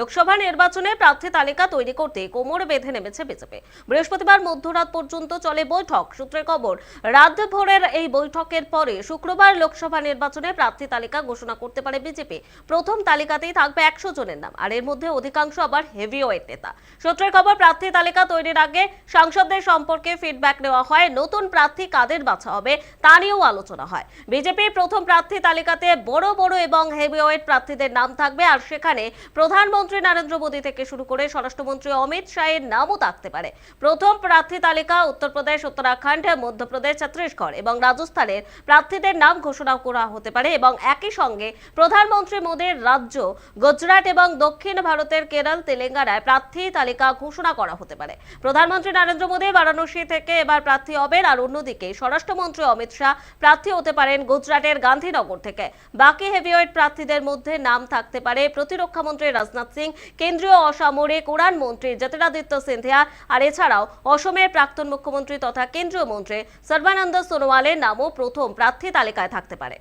লোকসভা নির্বাচনে প্রার্থী তালিকা তৈরি করতে কোমর বেঁধে নেমেছে বিজেপি। বৃহস্পতিবার মধ্যরাত পর্যন্ত চলে বৈঠক। সূত্রের খবর, রাত ভোরের এই বৈঠকের পরে শুক্রবার লোকসভা নির্বাচনে প্রার্থী তালিকা ঘোষণা করতে পারে বিজেপি। প্রথম তালিকাতেই থাকবে একশো জনের নাম, আর এর মধ্যে অধিকাংশ আবার হেভিওয়েট নেতা। সূত্রের খবর, প্রার্থী তালিকা তৈরির আগে সাংসদদের সম্পর্কে ফিডব্যাক নেওয়া হয়, নতুন প্রার্থী কাদের বাছা হবে তা নিয়েও আলোচনা হয়। বিজেপির প্রথম প্রার্থী তালিকাতে বড় বড় এবং হেভিওয়েট প্রার্থীদের নাম থাকবে, আর সেখানে প্রধানমন্ত্রী নরেন্দ্র মোদী থেকে শুরু করে স্বরাষ্ট্রমন্ত্রী অমিত শাহের নামও থাকতে পারে। প্রথম প্রার্থী তালিকা উত্তরপ্রদেশ, উত্তরাখণ্ড, মধ্যপ্রদেশ, ছত্তিশগড় এবং রাজস্থানের প্রার্থীদের নাম ঘোষণা করা হতে পারে এবং একই সঙ্গে প্রধানমন্ত্রী মোদীর রাজ্য গুজরাট এবং দক্ষিণ ভারতের কেরল, তেলেঙ্গানায় প্রার্থী তালিকা ঘোষণা করা হতে পারে। প্রধানমন্ত্রী নরেন্দ্র মোদী বারাণসী থেকে এবার প্রার্থী হবেন আর অন্যদিকে স্বরাষ্ট্রমন্ত্রী অমিত শাহ প্রার্থী হতে পারেন গুজরাটের গান্ধীনগর থেকে। বাকি হেভিওয়েট প্রার্থীদের মধ্যে নাম থাকতে পারে প্রতিরক্ষা মন্ত্রী রাজনাথ সিং, কেন্দ্রীয় অসামরিক উড়ান মন্ত্রী জ্যোতিরাদিত্য সিন্ধিয়া আর এছাড়াও অসমের প্রাক্তন মুখ্যমন্ত্রী তথা কেন্দ্রীয় মন্ত্রী সর্বানন্দ সোনোয়ালের নামও প্রথম প্রার্থী তালিকায় থাকতে পারে।